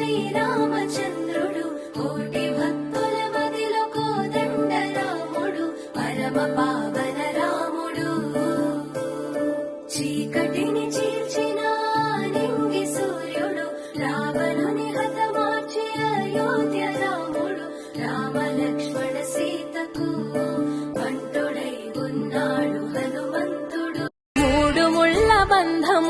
శ్రీరామచంద్రుడు కోటి భక్తుల మదిలో కోదండ రాముడు పరమ పావన రాముడు. చీకటిని చీల్చిన నింగి సూర్యుడు రావణుని హతమార్చి అయోధ్య రాముడు రామ లక్ష్మణ సీతకు పంటుడై ఉన్నాడు హనుమంతుడు. మూడు ముళ్ళ బంధము